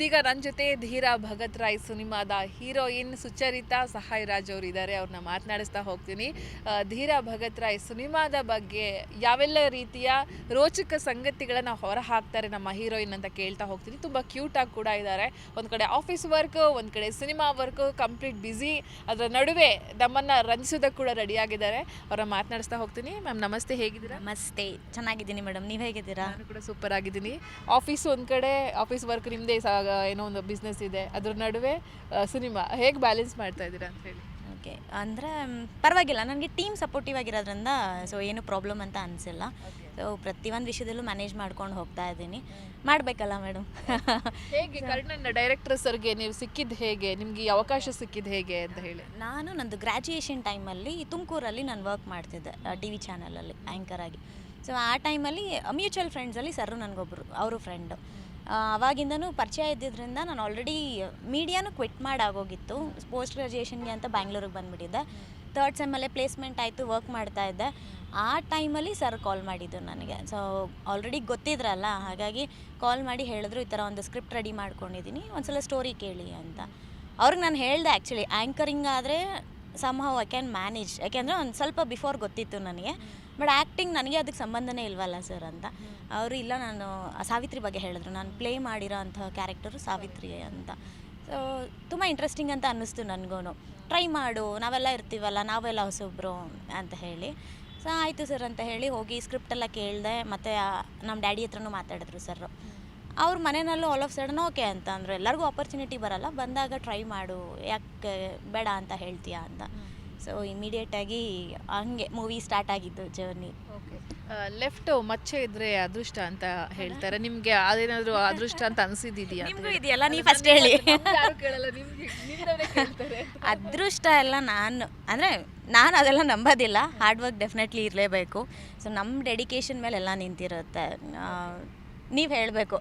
ಇದೀಗ ನನ್ನ ಜೊತೆ ಧೀರ ಭಗತ್ ರಾಯ್ ಸಿನಿಮಾದ ಹೀರೋಯಿನ್ ಸುಚರಿತಾ ಸಹಾಯ್ ರಾಜ್ ಅವರು ಇದ್ದಾರೆ ಅವ್ರನ್ನ ಮಾತನಾಡಿಸ್ತಾ ಹೋಗ್ತೀನಿ. ಧೀರಾ ಭಗತ್ ರಾಯ್ ಸಿನಿಮಾದ ಬಗ್ಗೆ ಯಾವೆಲ್ಲ ರೀತಿಯ ರೋಚಕ ಸಂಗತಿಗಳನ್ನು ಹೊರ ಹಾಕ್ತಾರೆ ನಮ್ಮ ಹೀರೋಯಿನ್ ಅಂತ ಕೇಳ್ತಾ ಹೋಗ್ತೀನಿ. ತುಂಬ ಕ್ಯೂಟಾಗಿ ಕೂಡ ಇದ್ದಾರೆ ಒಂದು ಕಡೆ ಆಫೀಸ್ ವರ್ಕ್ ಒಂದು ಕಡೆ ಸಿನಿಮಾ ವರ್ಕ್ ಕಂಪ್ಲೀಟ್ ಬ್ಯುಸಿ. ಅದರ ನಡುವೆ ನಮ್ಮನ್ನು ರಂಜಿಸೋದಕ್ಕೆ ಕೂಡ ರೆಡಿಯಾಗಿದ್ದಾರೆ ಅವ್ರನ್ನ ಮಾತನಾಡಿಸ್ತಾ ಹೋಗ್ತೀನಿ. ಮ್ಯಾಮ್ ನಮಸ್ತೆ ಹೇಗಿದ್ದೀರಾ? ನಮಸ್ತೆ. ಚೆನ್ನಾಗಿದ್ದೀನಿ ಮೇಡಮ್. ನೀವು ಹೇಗಿದ್ದೀರಾ? ನಾನು ಕೂಡ ಸೂಪರ್ ಆಗಿದ್ದೀನಿ. ಆಫೀಸ್ ಒಂದು ಕಡೆ ಆಫೀಸ್ ವರ್ಕ್ ನಿಮ್ಮದೇ ಏನೋ ಒಂದು ಬಿಸ್ನೆಸ್ ಇದೆ ಅದ್ರ ನಡುವೆ ಸಿನಿಮಾ. ಹೇಗೆ ಬ್ಯಾಲೆನ್ಸ್ ಮಾಡ್ತಾ ಇದ್ದೀರಾ ಅಂತ ಹೇಳಿ. ಓಕೆ ಅಂದರೆ ಪರವಾಗಿಲ್ಲ. ನನಗೆ ಟೀಮ್ ಸಪೋರ್ಟಿವ್ ಆಗಿರೋದ್ರಿಂದ ಸೊ ಏನು ಪ್ರಾಬ್ಲಮ್ ಅಂತ ಅನಿಸಿಲ್ಲ. ಸೊ ಪ್ರತಿಯೊಂದು ವಿಷಯದಲ್ಲೂ ಮ್ಯಾನೇಜ್ ಮಾಡ್ಕೊಂಡು ಹೋಗ್ತಾ ಇದ್ದೀನಿ. ಮಾಡಬೇಕಲ್ಲ ಮೇಡಮ್ ಹೇಗೆ ಕರ್ಣನ ಡೈರೆಕ್ಟರ್ ಸರ್ಗೆ ನೀವು ಸಿಕ್ಕಿದ್ದು ಹೇಗೆ? ನಿಮಗೆ ಈ ಅವಕಾಶ ಸಿಕ್ಕಿದ್ದು ಹೇಗೆ ಅಂತ ಹೇಳಿ. ನಾನು ನಂದು ಗ್ರ್ಯಾಜುಯೇಷನ್ ಟೈಮಲ್ಲಿ ತುಮಕೂರಲ್ಲಿ ನಾನು ವರ್ಕ್ ಮಾಡ್ತಿದ್ದೆ ಟಿ ವಿ ಚಾನಲಲ್ಲಿ ಆ್ಯಂಕರ್ ಆಗಿ. ಸೊ ಆ ಟೈಮಲ್ಲಿ ಮ್ಯೂಚುವಲ್ ಫ್ರೆಂಡ್ಸಲ್ಲಿ ಸರ್ ನನಗೊಬ್ಬರು ಅವರು ಫ್ರೆಂಡು ಅವಾಗಿಂದನೂ ಪರಿಚಯ ಇದ್ದಿದ್ದರಿಂದ ನಾನು ಆಲ್ರೆಡಿ ಮೀಡಿಯಾನು ಕ್ವಿಟ್ ಮಾಡಾಗೋಗಿತ್ತು. ಪೋಸ್ಟ್ ಗ್ರ್ಯಾಜುಯೇಷನ್ಗೆ ಅಂತ ಬ್ಯಾಂಗ್ಳೂರಿಗೆ ಬಂದುಬಿಟ್ಟಿದ್ದೆ. ತರ್ಡ್ ಸೆಮ್ಮಲ್ಲೇ ಪ್ಲೇಸ್ಮೆಂಟ್ ಆಯಿತು ವರ್ಕ್ ಮಾಡ್ತಾ ಇದ್ದೆ. ಆ ಟೈಮಲ್ಲಿ ಸರ್ ಕಾಲ್ ಮಾಡಿದ್ದು ನನಗೆ. ಸೊ ಆಲ್ರೆಡಿ ಗೊತ್ತಿದ್ರಲ್ಲ, ಹಾಗಾಗಿ ಕಾಲ್ ಮಾಡಿ ಹೇಳಿದ್ರು, ಈ ಥರ ಒಂದು ಸ್ಕ್ರಿಪ್ಟ್ ರೆಡಿ ಮಾಡ್ಕೊಂಡಿದ್ದೀನಿ ಒಂದು ಸಲ ಸ್ಟೋರಿ ಕೇಳಿ ಅಂತ. ಅವ್ರಿಗೆ ನಾನು ಹೇಳಿದೆ ಆ್ಯಕ್ಚುಲಿ ಆ್ಯಂಕರಿಂಗ್ ಆದರೆ somehow I can manage ಯಾಕೆಂದರೆ ಒಂದು ಸ್ವಲ್ಪ ಬಿಫೋರ್ ಗೊತ್ತಿತ್ತು ನನಗೆ. ಬಟ್ ಆ್ಯಕ್ಟಿಂಗ್ ನನಗೆ ಅದಕ್ಕೆ ಸಂಬಂಧನೇ ಇಲ್ವಲ್ಲ ಸರ್ ಅಂತ. ಅವರು ಇಲ್ಲ, ನಾನು ಸಾವಿತ್ರಿ ಬಗ್ಗೆ ಹೇಳಿದ್ರು. ನಾನು ಪ್ಲೇ ಮಾಡಿರೋ ಅಂಥ ಕ್ಯಾರೆಕ್ಟರು ಸಾವಿತ್ರಿ ಅಂತ. ಸೊ ತುಂಬ ಇಂಟ್ರೆಸ್ಟಿಂಗ್ ಅಂತ ಅನ್ನಿಸ್ತು ನನಗೂ ಟ್ರೈ ಮಾಡು, ನಾವೆಲ್ಲ ಇರ್ತೀವಲ್ಲ, ನಾವೆಲ್ಲ ಹೊಸೊಬ್ಬರು ಅಂತ ಹೇಳಿ. ಸೊ ಆಯಿತು ಸರ್ ಅಂತ ಹೇಳಿ ಹೋಗಿ ಸ್ಕ್ರಿಪ್ಟ್ ಎಲ್ಲ ಕೇಳಿದೆ, ಮತ್ತು ನಮ್ಮ ಡ್ಯಾಡಿ ಹತ್ರನೂ ಮಾತಾಡಿದ್ರು ಸರ್. ಅವ್ರ ಮನೆಯಲ್ಲೂ ಆಲ್ ಆಫ್ ಸಡನ್ ಓಕೆ ಅಂತ ಅಂದರು. ಎಲ್ಲರಿಗೂ ಆಪರ್ಚುನಿಟಿ ಬರಲ್ಲ, ಬಂದಾಗ ಟ್ರೈ ಮಾಡು, ಯಾಕೆ ಬೇಡ ಅಂತ ಹೇಳ್ತೀಯಾ ಅಂತ. ಸೊ ಇಮಿಡಿಯೇಟಾಗಿ ಹಂಗೆ ಮೂವಿ ಸ್ಟಾರ್ಟ್ ಆಗಿದ್ದು ಜರ್ನಿ ಲೆಫ್ಟ್ ಮಚ್ಚೆ ಇದ್ರೆ ಅದೃಷ್ಟ ಅಂತ ಹೇಳ್ತಾರೆ. ನಿಮ್ಗೆ ಅದೇನಾದ್ರು ಅದೃಷ್ಟ ಅಂತ ಅನ್ಸಿದ್ದಿದ್ಯಾ? ಅಂತ ನಿಮಗೂ ಹೇಳಿ? ಇದೆಯಲ್ಲ ನೀವು ಫಸ್ಟ್ ಹೇಳಿ. ಅದೃಷ್ಟ ಎಲ್ಲ ನಾನು ಅಂದರೆ ನಾನು ಅದೆಲ್ಲ ನಂಬೋದಿಲ್ಲ. ಹಾರ್ಡ್ ವರ್ಕ್ ಡೆಫಿನೆಟ್ಲಿ ಇರಲೇಬೇಕು. ಸೊ ನಮ್ಮ ಡೆಡಿಕೇಶನ್ ಮೇಲೆ ಎಲ್ಲ ನಿಂತಿರುತ್ತೆ. ನೀವು ಹೇಳಬೇಕು.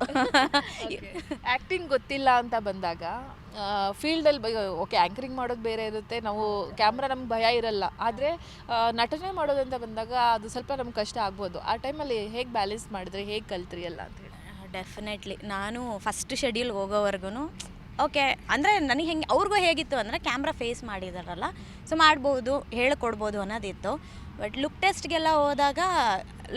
ಆ್ಯಕ್ಟಿಂಗ್ ಗೊತ್ತಿಲ್ಲ ಅಂತ ಬಂದಾಗ ಫೀಲ್ಡಲ್ಲಿ ಓಕೆ ಆ್ಯಂಕರಿಂಗ್ ಮಾಡೋದು ಬೇರೆ ಇರುತ್ತೆ. ನಾವು ಕ್ಯಾಮ್ರಾ ನಮ್ಗೆ ಭಯ ಇರಲ್ಲ. ಆದರೆ ನಟನೆ ಮಾಡೋದು ಅಂತ ಬಂದಾಗ ಅದು ಸ್ವಲ್ಪ ನಮ್ಗೆ ಕಷ್ಟ ಆಗ್ಬೋದು. ಆ ಟೈಮಲ್ಲಿ ಹೇಗೆ ಬ್ಯಾಲೆನ್ಸ್ ಮಾಡಿದ್ರೆ ಹೇಗೆ ಕಲ್ತ್ರಿ ಎಲ್ಲ ಅಂತ ಹೇಳಿ. ಡೆಫಿನೆಟ್ಲಿ ನಾನು ಫಸ್ಟ್ ಶೆಡ್ಯೂಲ್ ಹೋಗೋವರೆಗೂ ಓಕೆ ಅಂದರೆ ನನಗೆ ಹೆಂಗೆ ಅವ್ರಿಗೂ ಹೇಗಿತ್ತು ಅಂದರೆ ಕ್ಯಾಮ್ರಾ ಫೇಸ್ ಮಾಡಿದಾರಲ್ಲ ಸೊ ಮಾಡ್ಬೋದು ಹೇಳ್ಕೊಡ್ಬೋದು ಅನ್ನೋದಿತ್ತು. ಬಟ್ ಲುಕ್ ಟೆಸ್ಟ್ಗೆಲ್ಲ ಹೋದಾಗ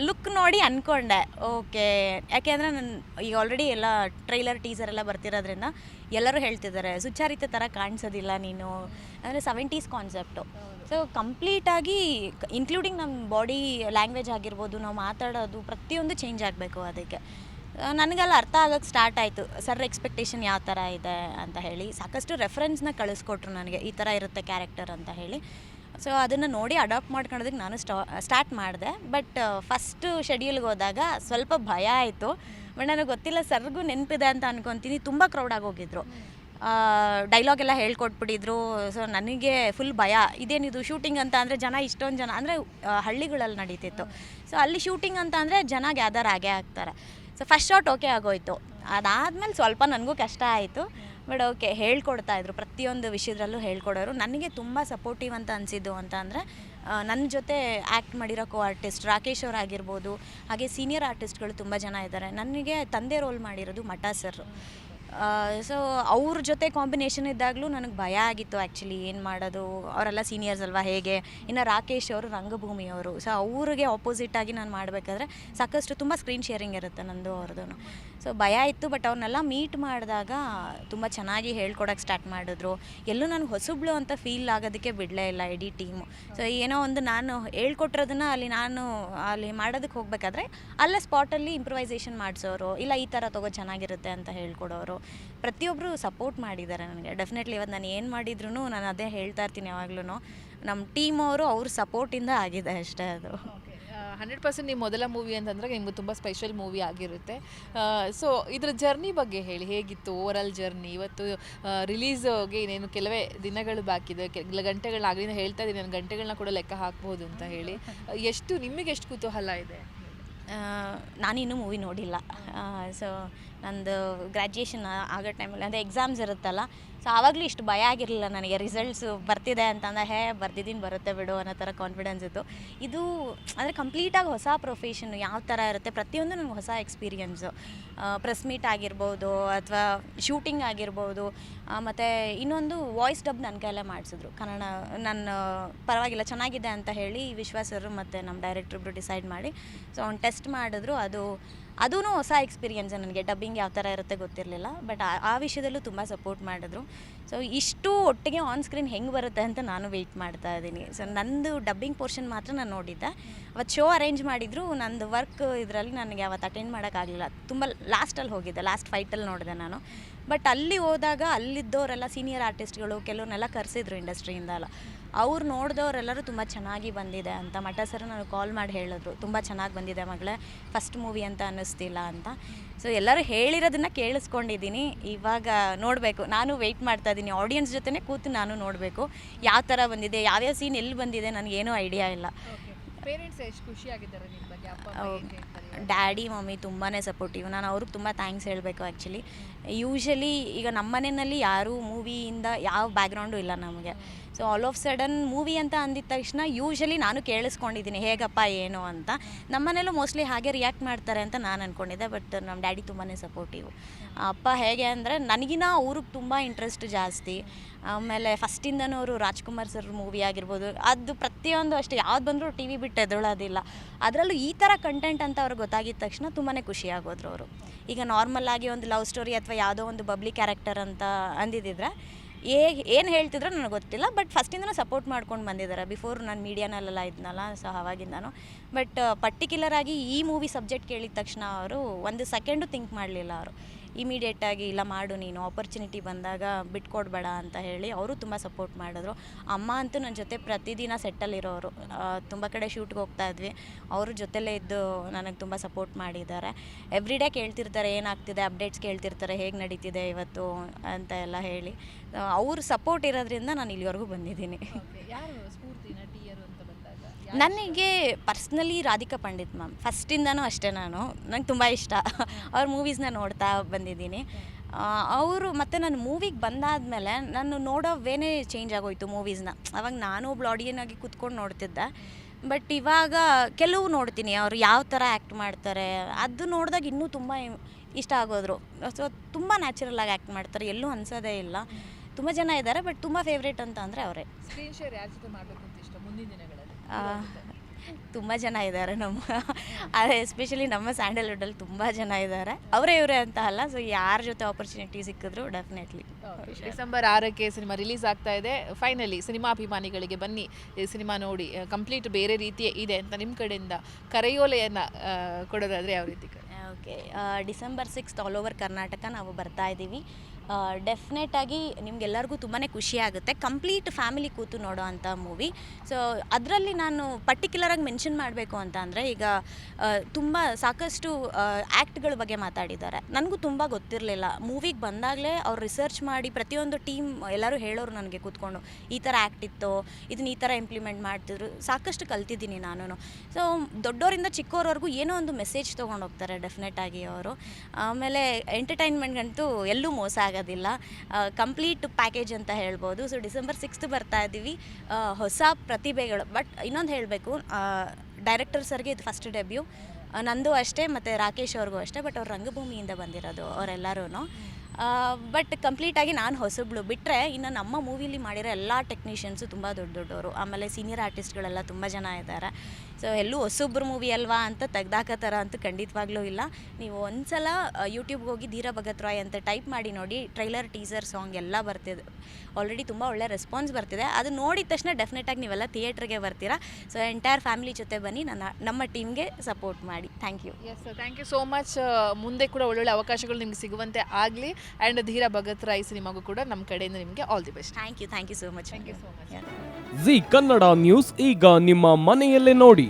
ಲುಕ್ ನೋಡಿ ಅಂದ್ಕೊಂಡೆ ಓಕೆ ಯಾಕೆಂದರೆ ನನ್ನ ಈಗ ಆಲ್ರೆಡಿ ಎಲ್ಲ ಟ್ರೈಲರ್ ಟೀಸರ್ ಎಲ್ಲ ಬರ್ತಿರೋದ್ರಿಂದ ಎಲ್ಲರೂ ಹೇಳ್ತಿದ್ದಾರೆ, ಸುಚಾರಿತ ಥರ ಕಾಣಿಸೋದಿಲ್ಲ ನೀನು. ಅಂದರೆ ಸೆವೆಂಟೀಸ್ ಕಾನ್ಸೆಪ್ಟು ಸೊ ಕಂಪ್ಲೀಟಾಗಿ ಇನ್ಕ್ಲೂಡಿಂಗ್ ನಮ್ಮ ಬಾಡಿ ಲ್ಯಾಂಗ್ವೇಜ್ ಆಗಿರ್ಬೋದು, ನಾವು ಮಾತಾಡೋದು ಪ್ರತಿಯೊಂದು ಚೇಂಜ್ ಆಗಬೇಕು ಅದಕ್ಕೆ. ನನಗೆಲ್ಲ ಅರ್ಥ ಆಗೋಕ್ಕೆ ಸ್ಟಾರ್ಟ್ ಆಯಿತು. ಸರ್ ಎಕ್ಸ್ಪೆಕ್ಟೇಷನ್ ಯಾವ ಥರ ಇದೆ ಅಂತ ಹೇಳಿ, ಸಾಕಷ್ಟು ರೆಫರೆನ್ಸ್ನ ಕಳಿಸ್ಕೊಟ್ರು ನನಗೆ. ಈ ಥರ ಇರುತ್ತೆ ಕ್ಯಾರೆಕ್ಟರ್ ಅಂತ ಹೇಳಿ. ಸೊ ಅದನ್ನು ನೋಡಿ ಅಡಾಪ್ಟ್ ಮಾಡ್ಕೊಳ್ಳೋದಕ್ಕೆ ನಾನು ಸ್ಟಾ ಸ್ಟಾರ್ಟ್ ಮಾಡಿದೆ. ಬಟ್ ಫಸ್ಟು ಶೆಡ್ಯೂಲ್ಗೆ ಹೋದಾಗ ಸ್ವಲ್ಪ ಭಯ ಆಯಿತು. ಬಟ್ ನನಗೆ ಗೊತ್ತಿಲ್ಲ ಸರ್ಗೂ ನೆನಪಿದೆ ಅಂತ ಅನ್ಕೊತೀನಿ. ತುಂಬ ಕ್ರೌಡಾಗಿ ಆಗೋಗಿದ್ರು ಡೈಲಾಗ್ ಎಲ್ಲ ಹೇಳ್ಕೊಟ್ಬಿಟ್ಟಿದ್ರು. ಸೊ ನನಗೆ ಫುಲ್ ಭಯ. ಇದೇನಿದು ಶೂಟಿಂಗ್ ಅಂತ ಅಂದರೆ ಜನ ಇಷ್ಟೊಂದು ಜನ ಅಂದರೆ ಹಳ್ಳಿಗಳಲ್ಲಿ ನಡೀತಿತ್ತು. ಸೊ ಅಲ್ಲಿ ಶೂಟಿಂಗ್ ಅಂತ ಅಂದರೆ ಜನ ಗ್ಯಾದರ್ ಆಗೇ ಆಗ್ತಾರೆ. ಸೊ ಫಸ್ಟ್ ಶಾಟ್ ಓಕೆ ಆಗೋಯ್ತು. ಅದಾದಮೇಲೆ ಸ್ವಲ್ಪ ನನಗೂ ಕಷ್ಟ ಆಯಿತು. ಬಟ್ ಓಕೆ, ಹೇಳ್ಕೊಡ್ತಾ ಇದ್ರು. ಪ್ರತಿಯೊಂದು ವಿಷಯದಲ್ಲೂ ಹೇಳ್ಕೊಡೋರು. ನನಗೆ ತುಂಬ ಸಪೋರ್ಟಿವ್ ಅಂತ ಅನಿಸಿದ್ದು ಅಂತ ಅಂದರೆ ನನ್ನ ಜೊತೆ ಆ್ಯಕ್ಟ್ ಮಾಡಿರೋ ಕೋ ಆರ್ಟಿಸ್ಟ್ ರಾಕೇಶ್ ಅವ್ರು ಆಗಿರ್ಬೋದು ಹಾಗೆ ಸೀನಿಯರ್ ಆರ್ಟಿಸ್ಟ್ಗಳು ತುಂಬ ಜನ ಇದ್ದಾರೆ. ನನಗೆ ತಂದೆ ರೋಲ್ ಮಾಡಿರೋದು ಮಠ ಸರ್ ಸೊ ಅವ್ರ ಜೊತೆ ಕಾಂಬಿನೇಷನ್ ಇದ್ದಾಗಲೂ ನನಗೆ ಭಯ ಆಗಿತ್ತು ಆ್ಯಕ್ಚುಲಿ ಏನು ಮಾಡೋದು, ಅವರೆಲ್ಲ ಸೀನಿಯರ್ಸ್ ಅಲ್ವಾ ಹೇಗೆ? ಇನ್ನು ರಾಕೇಶ್ ಅವರು ರಂಗಭೂಮಿಯವರು ಸೊ ಅವ್ರಿಗೆ ಆಪೋಸಿಟ್ ಆಗಿ ನಾನು ಮಾಡಬೇಕಾದ್ರೆ ಸಾಕಷ್ಟು ತುಂಬ ಸ್ಕ್ರೀನ್ ಶೇರಿಂಗ್ ಇರುತ್ತೆ ನಂದು ಅವ್ರದ್ದು ಸೊ ಭಯ ಇತ್ತು ಬಟ್ ಅವ್ರನ್ನೆಲ್ಲ ಮೀಟ್ ಮಾಡಿದಾಗ ತುಂಬ ಚೆನ್ನಾಗಿ ಹೇಳ್ಕೊಡೋಕೆ ಸ್ಟಾರ್ಟ್ ಮಾಡಿದ್ರು. ಎಲ್ಲೂ ನನಗೆ ಹೊಸಬ್ಳು ಅಂತ ಫೀಲ್ ಆಗೋದಕ್ಕೆ ಬಿಡಲೇ ಇಲ್ಲ ಇಡೀ ಟೀಮು ಸೊ ಏನೋ ಒಂದು ನಾನು ಹೇಳ್ಕೊಟ್ಟಿರೋದನ್ನ ಅಲ್ಲಿ ನಾನು, ಅಲ್ಲಿ ಮಾಡೋದಕ್ಕೆ ಹೋಗಬೇಕಾದ್ರೆ ಅಲ್ಲೇ ಸ್ಪಾಟಲ್ಲಿ ಇಂಪ್ರವೈಸೇಷನ್ ಮಾಡಿಸೋರು, ಇಲ್ಲ ಈ ಥರ ತಗೋ ಚೆನ್ನಾಗಿರುತ್ತೆ ಅಂತ ಹೇಳ್ಕೊಡೋರು. ಪ್ರತಿಯೊಬ್ಬರು ಸಪೋರ್ಟ್ ಮಾಡಿದ್ದಾರೆ ನನಗೆ. ಡೆಫಿನೆಟ್ಲಿ ಇವತ್ತು ನಾನು ಏನು ಮಾಡಿದ್ರು ನಾನು ಅದೇ ಹೇಳ್ತಾ ಇರ್ತೀನಿ ಯಾವಾಗ್ಲೂ ನಮ್ಮ ಟೀಮ್ ಅವರು ಅವ್ರ ಸಪೋರ್ಟಿಂದ ಆಗಿದೆ ಅಷ್ಟೇ ಅದು. ಹಂಡ್ರೆಡ್ ಪರ್ಸೆಂಟ್ ನಿಮ್ಮ ಮೊದಲ ಮೂವಿ ಅಂತಂದ್ರೆ ನಿಮ್ಗೆ ತುಂಬ ಸ್ಪೆಷಲ್ ಮೂವಿ ಆಗಿರುತ್ತೆ. ಸೊ ಇದ್ರ ಜರ್ನಿ ಬಗ್ಗೆ ಹೇಳಿ, ಹೇಗಿತ್ತು ಓವರಾಲ್ ಜರ್ನಿ ಇವತ್ತು ರಿಲೀಸ್ಗೆ ಇನ್ನೇನು ಕೆಲವೇ ದಿನಗಳು ಬಾಕಿ ಇದೆ. ಕೆಲ ಗಂಟೆಗಳನ್ನ ಆಗಲಿಂದ ಹೇಳ್ತಾ ಇದ್ದೀನಿ, ನಾನು ಗಂಟೆಗಳನ್ನ ಕೂಡ ಲೆಕ್ಕ ಹಾಕ್ಬೋದು ಅಂತ ಹೇಳಿ. ಎಷ್ಟು, ನಿಮಗೆ ಎಷ್ಟು ಕುತೂಹಲ ಇದೆ? ನಾನಿನ್ನೂ ಮೂವಿ ನೋಡಿಲ್ಲ. ಸೊ ನಂದು ಗ್ರ್ಯಾಜುಯೇಷನ್ ಆಗೋ ಟೈಮಲ್ಲಿ ಅಂದರೆ ಎಕ್ಸಾಮ್ಸ್ ಇರುತ್ತಲ್ಲ ಸೊ ಆವಾಗಲೂ ಇಷ್ಟು ಭಯ ಆಗಿರಲಿಲ್ಲ ನನಗೆ. ರಿಸಲ್ಟ್ಸು ಬರ್ತಿದೆ ಅಂತಂದರೆ, ಹೇ ಬರ್ದಿದ್ದೀನಿ ಬರುತ್ತೆ ಬಿಡು ಅನ್ನೋ ಥರ ಕಾನ್ಫಿಡೆನ್ಸ್ ಇತ್ತು. ಇದು ಅಂದರೆ ಕಂಪ್ಲೀಟಾಗಿ ಹೊಸ ಪ್ರೊಫೆಷನ್ ಯಾವ ಥರ ಇರುತ್ತೆ, ಪ್ರತಿಯೊಂದು ನನಗೆ ಹೊಸ ಎಕ್ಸ್ಪೀರಿಯನ್ಸು ಪ್ರೆಸ್ ಮೀಟ್ ಆಗಿರ್ಬೋದು, ಅಥವಾ ಶೂಟಿಂಗ್ ಆಗಿರ್ಬೋದು ಮತ್ತು ಇನ್ನೊಂದು ವಾಯ್ಸ್ ಡಬ್ ನನ್ನ ಕೈಲೇ ಮಾಡಿಸಿದ್ರು. ಕನ್ನಡ ನನ್ನ ಪರವಾಗಿಲ್ಲ, ಚೆನ್ನಾಗಿದೆ ಅಂತ ಹೇಳಿ ವಿಶ್ವಾಸರು ಮತ್ತು ನಮ್ಮ ಡೈರೆಕ್ಟ್ರಿಬ್ರು ಡಿಸೈಡ್ ಮಾಡಿ ಸೊ ಅವ್ನು ಟೆಸ್ಟ್ ಮಾಡಿದ್ರು. ಅದು ಅದೂ ಹೊಸ ಎಕ್ಸ್ಪೀರಿಯನ್ಸ್ ನನಗೆ. ಡಬ್ಬಿಂಗ್ ಯಾವ ಥರ ಇರುತ್ತೆ ಗೊತ್ತಿರಲಿಲ್ಲ ಬಟ್ ಆ ವಿಷಯದಲ್ಲೂ ತುಂಬ ಸಪೋರ್ಟ್ ಮಾಡಿದ್ರು. ಸೊ ಇಷ್ಟು ಒಟ್ಟಿಗೆ ಆನ್ ಸ್ಕ್ರೀನ್ ಹೆಂಗೆ ಬರುತ್ತೆ ಅಂತ ನಾನು ವೆಯ್ಟ್ ಮಾಡ್ತಾ ಇದ್ದೀನಿ. ಸೊ ನಂದು ಡಬ್ಬಿಂಗ್ ಪೋರ್ಷನ್ ಮಾತ್ರ ನಾನು ನೋಡಿದ್ದೆ. ಅವತ್ತು ಶೋ ಅರೇಂಜ್ ಮಾಡಿದ್ರು, ನಂದು ವರ್ಕ್ ಇದರಲ್ಲಿ ನನಗೆ ಅವತ್ತು ಅಟೆಂಡ್ ಮಾಡೋಕ್ಕಾಗಲಿಲ್ಲ ತುಂಬ ಲಾಸ್ಟಲ್ಲಿ ಹೋಗಿದ್ದೆ ಲಾಸ್ಟ್ ಫೈಟಲ್ಲಿ ನೋಡಿದೆ ನಾನು. ಬಟ್ ಅಲ್ಲಿ ಹೋದಾಗ ಅಲ್ಲಿದ್ದವರೆಲ್ಲ ಸೀನಿಯರ್ ಆರ್ಟಿಸ್ಟ್ಗಳು ಕೆಲವರನ್ನೆಲ್ಲ ಕರೆಸಿದ್ರು ಇಂಡಸ್ಟ್ರಿಯಿಂದ ಎಲ್ಲ ಅವ್ರು ನೋಡಿದವರೆಲ್ಲರೂ ತುಂಬ ಚೆನ್ನಾಗಿ ಬಂದಿದೆ ಅಂತ ಮಠ ಸರ್ ನಾನು ಕಾಲ್ ಮಾಡಿ ಹೇಳಿದ್ರು. ತುಂಬ ಚೆನ್ನಾಗಿ ಬಂದಿದೆ ಮಗಳೇ ಫಸ್ಟ್ ಮೂವಿ ಅಂತ ಅನ್ನಿಸ್ತಿಲ್ಲ ಅಂತ. ಸೊ ಎಲ್ಲರೂ ಹೇಳಿರೋದನ್ನ ಕೇಳಿಸ್ಕೊಂಡಿದ್ದೀನಿ. ಇವಾಗ ನೋಡಬೇಕು. ನಾನು ವೆಯ್ಟ್ ಮಾಡ್ತಾ ಇದ್ದೀನಿ ಆಡಿಯನ್ಸ್ ಜೊತೆನೇ ಕೂತು ನಾನು ನೋಡಬೇಕು ಯಾವ ಥರ ಬಂದಿದೆ ಯಾವ್ಯಾವ ಸೀನ್ ಎಲ್ಲಿ ಬಂದಿದೆ ನನಗೇನೂ ಐಡಿಯಾ ಇಲ್ಲ. ಪೇರೆಂಟ್ಸ್ ಎಷ್ಟು ಖುಷಿಯಾಗಿದ್ದಾರೆ ನಿಮ್ಮ ಬಗ್ಗೆ ಅಪ್ಪ ಅಮ್ಮ ಏನ್ ಹೇಳ್ತಾರೆ? ಡ್ಯಾಡಿ, ಮಮ್ಮಿ ತುಂಬಾ ಸಪೋರ್ಟಿವ್. ನಾನು ಅವ್ರಿಗೆ ತುಂಬ ಥ್ಯಾಂಕ್ಸ್ ಹೇಳಬೇಕು ಆ್ಯಕ್ಚುಲಿ ಯೂಶಲಿ ಈಗ ನಮ್ಮ ಮನೆಯಲ್ಲಿ ಯಾರೂ ಮೂವಿಯಿಂದ ಯಾವ ಬ್ಯಾಕ್ಗ್ರೌಂಡು ಇಲ್ಲ ನಮಗೆ. So all of sudden movie ಅಂತ ಅಂದಿದ ತಕ್ಷಣ ಯೂಶಲಿ ನಾನು ಕೇಳಿಸ್ಕೊಂಡಿದ್ದೀನಿ, ಹೇಗಪ್ಪ, ಏನು ಅಂತ. ನಮ್ಮನೇಲೂ ಮೋಸ್ಟ್ಲಿ ಹಾಗೆ ರಿಯಾಕ್ಟ್ ಮಾಡ್ತಾರೆ ಅಂತ ನಾನು ಅಂದ್ಕೊಂಡಿದ್ದೆ ಬಟ್ ನಮ್ಮ ಡ್ಯಾಡಿ ತುಂಬಾ ಸಪೋರ್ಟಿವ್. ಅಪ್ಪ ಹೇಗೆ ಅಂದರೆ ನನಗಿನ ಅವ್ರಿಗೆ ತುಂಬ ಇಂಟ್ರೆಸ್ಟ್ ಜಾಸ್ತಿ. ಆಮೇಲೆ ಫಸ್ಟಿಂದನೂ ಅವರು ರಾಜ್ಕುಮಾರ್ ಸರ್ ಮೂವಿ ಆಗಿರ್ಬೋದು, ಅದು ಪ್ರತಿಯೊಂದು ಅಷ್ಟೇ. ಯಾವ್ದು ಬಂದರೂ ಟಿ ವಿ ಬಿಟ್ಟು ಎದುಳೋದಿಲ್ಲ ಅದರಲ್ಲೂ ಈ ಥರ ಕಂಟೆಂಟ್ ಅಂತ ಅವ್ರಿಗೆ ಗೊತ್ತಾಗಿದ ತಕ್ಷಣ ತುಂಬಾ ಖುಷಿ ಆಗೋದ್ರು ಅವರು. ಈಗ ನಾರ್ಮಲ್ ಆಗಿ ಒಂದು ಲವ್ ಸ್ಟೋರಿ ಅಥವಾ ಯಾವುದೋ ಒಂದು ಬಬ್ಲಿ ಕ್ಯಾರೆಕ್ಟರ್ ಅಂತ ಅಂದಿದ್ದಿದ್ರೆ ಏ ಏನು ಹೇಳ್ತಿದ್ರು ನನಗೆ ಗೊತ್ತಿಲ್ಲ ಬಟ್ ಫಸ್ಟಿಂದನೂ ಸಪೋರ್ಟ್ ಮಾಡ್ಕೊಂಡು ಬಂದಿದ್ದಾರೆ. ಬಿಫೋರ್ ನಾನು ಮೀಡಿಯಾನಲ್ಲೆಲ್ಲ ಇದ್ನಲ್ಲ ಸೊ ಅವಾಗಿಂದನೂ ಬಟ್ ಪರ್ಟಿಕ್ಯುಲರ್ ಆಗಿ ಈ ಮೂವಿ ಸಬ್ಜೆಕ್ಟ್ ಕೇಳಿದ ತಕ್ಷಣ ಅವರು ಒಂದು ಸೆಕೆಂಡು ಥಿಂಕ್ ಮಾಡಲಿಲ್ಲ ಅವರು. ಇಮಿಡಿಯೇಟಾಗಿ ಇಲ್ಲ ಮಾಡು ನೀನು ಆಪರ್ಚುನಿಟಿ ಬಂದಾಗ ಬಿಟ್ಕೊಡ್ಬೇಡ ಅಂತ ಹೇಳಿ ಅವರು ತುಂಬ ಸಪೋರ್ಟ್ ಮಾಡಿದ್ರು. ಅಮ್ಮ ಅಂತೂ ನನ್ನ ಜೊತೆ ಪ್ರತಿದಿನ ಸೆಟ್ಟಲ್ಲಿರೋರು ತುಂಬ ಕಡೆ ಶೂಟ್ಗೆ ಹೋಗ್ತಾ ಇದ್ವಿ. ಅವ್ರ ಜೊತೆಲೇ ಇದ್ದು ನನಗೆ ತುಂಬ ಸಪೋರ್ಟ್ ಮಾಡಿದ್ದಾರೆ. ಎವ್ರಿ ಡೇ ಕೇಳ್ತಿರ್ತಾರೆ, ಏನಾಗ್ತಿದೆ? ಅಪ್ಡೇಟ್ಸ್ ಕೇಳ್ತಿರ್ತಾರೆ, ಹೇಗೆ ನಡೀತಿದೆ ಇವತ್ತು ಅಂತ ಎಲ್ಲ ಹೇಳಿ. ಅವ್ರ ಸಪೋರ್ಟ್ ಇರೋದ್ರಿಂದ ನಾನು ಇಲ್ಲಿವರೆಗೂ ಬಂದಿದ್ದೀನಿ Okay. ಯಾರು ಸ್ಫೂರ್ತಿ ನಟಿಯರು ಅಂತ ಬಂದಾಗ ನನಗೆ ಪರ್ಸ್ನಲಿ ರಾಧಿಕಾ ಪಂಡಿತ್ ಮ್ಯಾಮ್, ಫಸ್ಟಿಂದನೂ ಅಷ್ಟೇ ನಾನು. ನಂಗೆ ತುಂಬ ಇಷ್ಟ. ಅವ್ರ ಮೂವೀಸ್ನ ನೋಡ್ತಾ ಬಂದಿದ್ದೀನಿ. ಅವರು ಮತ್ತು ನಾನು ಮೂವಿಗೆ ಬಂದಾದಮೇಲೆ ನಾನು ನೋಡೋ ವೇನೇ ಚೇಂಜ್ ಆಗೋಯ್ತು ಮೂವೀಸ್ನ ಅವಾಗ ನಾನು ಒಬ್ಳು ಆಡಿಯನ್ ಆಗಿ ಕೂತ್ಕೊಂಡು ನೋಡ್ತಿದ್ದೆ. ಬಟ್ ಇವಾಗ ಕೆಲವು ನೋಡ್ತೀನಿ ಅವರು ಯಾವ ಥರ ಆ್ಯಕ್ಟ್ ಮಾಡ್ತಾರೆ. ಅದು ನೋಡಿದಾಗ ಇನ್ನೂ ತುಂಬ ಇಷ್ಟ ಆಗೋದ್ರು. ಸೊ ತುಂಬ ನ್ಯಾಚುರಲ್ ಆಗಿ ಆ್ಯಕ್ಟ್ ಮಾಡ್ತಾರೆ. ಎಲ್ಲೂ ಅನ್ಸೋದೇ ಇಲ್ಲ. ತುಂಬ ಜನ ಇದ್ದಾರೆ ಬಟ್ ತುಂಬ ಫೇವ್ರೇಟ್ ಅಂತ ಅಂದರೆ ಅವರೇ. ಸ್ಕ್ರೀನ್ ಶೇರ್ ಜೊತೆ ಮಾಡಬೇಕು ಅಂತ ಇಷ್ಟ? ಮುಂದಿನ ತುಂಬ ಜನ ಇದ್ದಾರೆ ನಮ್ಮ ಆದರೆ ಎಸ್ಪೆಷಲಿ ನಮ್ಮ ಸ್ಯಾಂಡಲ್ವುಡಲ್ಲಿ ತುಂಬ ಜನ ಇದ್ದಾರೆ. ಅವರೇ ಇವರೇ ಅಂತ ಅಲ್ಲ ಸೊ ಯಾರ ಜೊತೆ ಆಪರ್ಚುನಿಟಿ ಸಿಕ್ಕಿದ್ರು ಡೆಫಿನೆಟ್ಲಿ ಡಿಸೆಂಬರ್ ಆರಕ್ಕೆ ಸಿನಿಮಾ ರಿಲೀಸ್ ಆಗ್ತಾ ಇದೆ. ಫೈನಲಿ ಸಿನಿಮಾ ಅಭಿಮಾನಿಗಳಿಗೆ ಬನ್ನಿ ಈ ಸಿನಿಮಾ ನೋಡಿ ಕಂಪ್ಲೀಟ್ ಬೇರೆ ರೀತಿಯೇ ಇದೆ ಅಂತ ನಿಮ್ಮ ಕಡೆಯಿಂದ ಕರೆಯೋಲೆಯನ್ನು ಕೊಡೋದಾದರೆ ಯಾವ ರೀತಿ okay December sixth all over Karnataka ನಾವು ಬರ್ತಾ ಇದ್ದೀವಿ. ಡೆಫಿನೆಟಾಗಿ ನಿಮಗೆಲ್ಲರಿಗೂ ತುಂಬಾ ಖುಷಿ ಆಗುತ್ತೆ. ಕಂಪ್ಲೀಟ್ ಫ್ಯಾಮಿಲಿ ಕೂತು ನೋಡೋ ಅಂಥ ಮೂವಿ ಸೊ ಅದರಲ್ಲಿ ನಾನು ಪರ್ಟಿಕ್ಯುಲರಾಗಿ ಮೆನ್ಷನ್ ಮಾಡಬೇಕು ಅಂತ ಅಂದರೆ ಈಗ ತುಂಬ ಸಾಕಷ್ಟು ಆ್ಯಕ್ಟ್ಗಳ ಬಗ್ಗೆ ಮಾತಾಡಿದ್ದಾರೆ. ನನಗೂ ತುಂಬ ಗೊತ್ತಿರಲಿಲ್ಲ. ಮೂವಿಗೆ ಬಂದಾಗಲೇ ಅವ್ರು ರಿಸರ್ಚ್ ಮಾಡಿ ಪ್ರತಿಯೊಂದು ಟೀಮ್ ಎಲ್ಲರೂ ಹೇಳೋರು ನನಗೆ ಕೂತ್ಕೊಂಡು, ಈ ಥರ ಆ್ಯಕ್ಟ್ ಇತ್ತು, ಇದನ್ನ ಈ ಥರ ಇಂಪ್ಲಿಮೆಂಟ್ ಮಾಡ್ತಿದ್ರು. ಸಾಕಷ್ಟು ಕಲ್ತಿದ್ದೀನಿ ನಾನು ಸೊ ದೊಡ್ಡವರಿಂದ ಚಿಕ್ಕವರವರೆಗೂ ಏನೋ ಒಂದು ಮೆಸೇಜ್ ತೊಗೊಂಡು ಹೋಗ್ತಾರೆ ಡೆಫಿನೆಟ್ ಆಗಿ ಅವರು. ಆಮೇಲೆ ಎಂಟರ್ಟೈನ್ಮೆಂಟ್ಗಂತೂ ಎಲ್ಲೂ ಮೋಸ ಆಗೋದಿಲ್ಲ. ಕಂಪ್ಲೀಟ್ ಪ್ಯಾಕೇಜ್ ಅಂತ ಹೇಳ್ಬೋದು. ಸೊ ಡಿಸೆಂಬರ್ ಸಿಕ್ಸ್ತ್ ಬರ್ತಾ ಇದ್ದೀವಿ ಹೊಸ ಪ್ರತಿಭೆಗಳು. ಬಟ್ ಇನ್ನೊಂದು ಹೇಳಬೇಕು. ಡೈರೆಕ್ಟರ್ ಸರ್ಗೆ ಇದು ಫಸ್ಟ್ ಡೆಬ್ಯೂ. ನಂದು ಅಷ್ಟೇ ಮತ್ತು ರಾಕೇಶ್ ಅವ್ರಿಗೂ ಅಷ್ಟೇ. ಬಟ್ ಅವ್ರು ರಂಗಭೂಮಿಯಿಂದ ಬಂದಿರೋದು ಅವರೆಲ್ಲರೂ ಬಟ್ ಕಂಪ್ಲೀಟಾಗಿ ನಾನು ಹೊಸಬ್ಳು. ಬಿಟ್ಟರೆ ಇನ್ನು ನಮ್ಮ ಮೂವಿಲಿ ಮಾಡಿರೋ ಎಲ್ಲ ಟೆಕ್ನಿಷಿಯನ್ಸು ತುಂಬ ದೊಡ್ಡ ದೊಡ್ಡವರು ಆಮೇಲೆ ಸೀನಿಯರ್ ಆರ್ಟಿಸ್ಟ್ಗಳೆಲ್ಲ ತುಂಬ ಜನ ಇದ್ದಾರೆ. ಸೊ ಎಲ್ಲೂ ಹೊಸೊಬ್ರು ಮೂವಿ ಅಲ್ವಾ ಅಂತ ತೆಗ್ದಾಕತ್ತಾರ ಅಂತ ಅಂತೂ ಖಂಡಿತವಾಗ್ಲೂ ಇಲ್ಲ. ನೀವು ಒಂದ್ಸಲ ಯೂಟ್ಯೂಬ್ಗೆ ಹೋಗಿ ಧೀರ ಭಗತ್ ರಾಯ್ ಅಂತ ಟೈಪ್ ಮಾಡಿ ನೋಡಿ ಟ್ರೈಲರ್ ಟೀಸರ್ ಸಾಂಗ್ ಎಲ್ಲ ಬರ್ತಿದೆ ಆಲ್ರೆಡಿ ತುಂಬ ಒಳ್ಳೆ ರೆಸ್ಪಾನ್ಸ್ ಬರ್ತಿದೆ. ಅದು ನೋಡಿದ ತಕ್ಷಣ ಡೆಫಿನೆಟಾಗಿ ನೀವೆಲ್ಲ ಥಿಯೇಟ್ರಿಗೆ ಬರ್ತೀರಾ? ಸೊ ಎಂಟೈರ್ ಫ್ಯಾಮಿಲಿ ಜೊತೆ ಬನ್ನಿ ನನ್ನ ನಮ್ಮ ಟೀಮ್ಗೆ ಸಪೋರ್ಟ್ ಮಾಡಿ. Thank you yes thank you so much ಮುಂದೆ ಕೂಡ ಒಳ್ಳೊಳ್ಳೆ ಅವಕಾಶಗಳು ನಿಮ್ಗೆ ಸಿಗುವಂತೆ ಆಗಲಿ. ಆ್ಯಂಡ್ ಧೀರ ಭಗತ್ ರಾಯ್ ಸಿನಿಮಾಗೂ ಕೂಡ ನಮ್ಮ ಕಡೆಯಿಂದ ನಿಮಗೆ all the best thank you thank you so much thank you so much Zee Kannada news ಈಗ ನಿಮ್ಮ ಮನೆಯಲ್ಲೇ ನೋಡಿ.